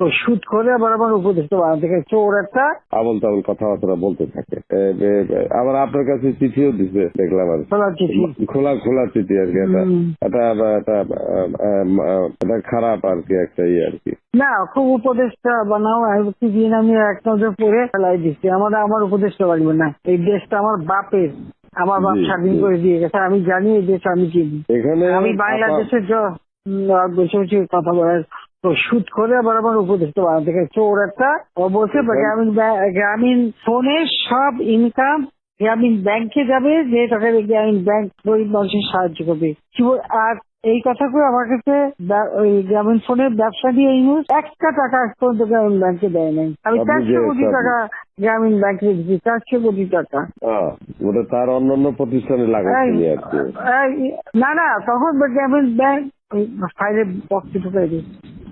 তো শুট করে আবার আমার উপদেষ্টা বানাতে গেছে। চোর একটা আবল তাবল কথাবার্তা বলতে থাকে। আবার আপনার কাছে চিঠিও দিছে দেখলাম আর। খোলা খোলা চিঠি আর কি এটা খারাপ আর কি একটা ইয়ে আর কি। না খুব উপদেষ্টা বানাও দিন আমি এক নজর পরে ফেলাই দিচ্ছি। আমার আমার উপদেষ্টা লাগবে না। এই দেশটা আমার বাপের। আমার বাপ স্বাধীন করে দিয়ে গেছে আমি জানি এই দেশ আমি চিনি। এখানে আমি বাংলাদেশের কথা বলার তো শুট করে আবার আমার উপদেষ্টা বানাতে গেছে। চোর একটা বলছে গ্রামীণ গ্রামীণ ফোনে সব ইনকাম গ্রামীণ ব্যাংকে যাবে যে টাকা গ্রামীণ ব্যাংক গরিব মানুষের সাহায্য করবে। আর এই কথা করে আমার কাছে ওই গ্রামীণ ফোনের ব্যবসা দিয়ে এই নিউজ একটা টাকা পর্যন্ত গ্রামীণ ব্যাংকে দেয় নাই। আমি চারশো কোটি টাকা গ্রামীণ ব্যাংকে দিচ্ছি চারশো কোটি টাকা। ওটা তার অন্যান্য প্রতিষ্ঠানে না না তখন গ্রামীণ ব্যাংক ফাইলে বক্সে ঢুকাই দিই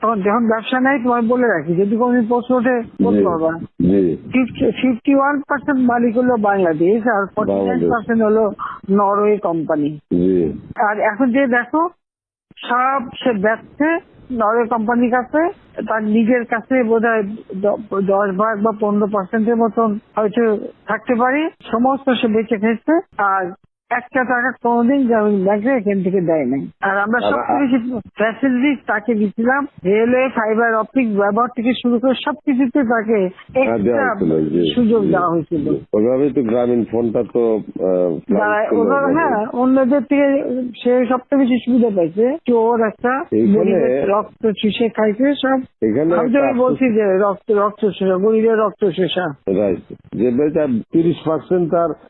তখন যখন ব্যবসা নাই তোমায় বলে রাখি যদি কোনদিন প্রশ্ন ওঠে বলতে পারবা ফিফটি ওয়ান পার্সেন্ট মালিক হলো বাংলাদেশ আর ফর্টি নাইন। পার্সেন্ট হলো নরওয়ে কোম্পানি। আর এখন যে দেখো সব সে ব্যবসে নরওয়ে কোম্পানির কাছে তার নিজের কাছে বোধ হয় দশ ভাগ বা পনেরো পার্সেন্টের মতন হয়তো থাকতে পারে। সমস্ত সে বেঁচে খেয়েছে আর একটা টাকা কোনোদিন ব্যাংকে এখান থেকে দেয় নাই। আর আমরা বেশি ফ্যাসিলিটিস তাকে দিচ্ছিলাম রেলওয়ে ফাইবার অপটিক ব্যবহার থেকে শুরু করে সবকিছুতে তাকে হ্যাঁ, সুযোগ দেওয়া হয়েছিল। জি। ওইভাবেই তো গ্রামীণ ফোনটা তো ওরা হ্যাঁ অন্যদের থেকে সে সবচেয়ে বেশি সুবিধা পাইছে। চোর একটা এইখানে- রক্ত চুষে খাইছে সব আমি বলছি যে রক্ত রক্ত শোষা গরিবের রক্ত শোষা যে তিরিশ পার্সেন্ট তার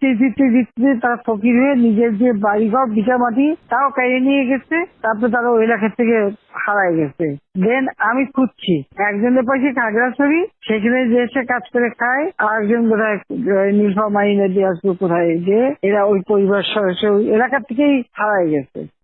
দিতে ফিরতে ফিরতে তারা ফকির হয়ে নিজের যে বাড়িঘর বিটা মাটি তাও কেড়ে নিয়ে গেছে। তারপরে তারা ওই এলাকা থেকে হারাই গেছে। দেন আমি খুঁজছি। একজনের পাশে ছবি সেখানে যে এসে কাজ করে খায় আর একজন নির্ভর মাইনে দিয়ে আসবে কোথায় যে, এরা ওই পরিবার সদস্য এলাকা থেকেই হারাই গেছে।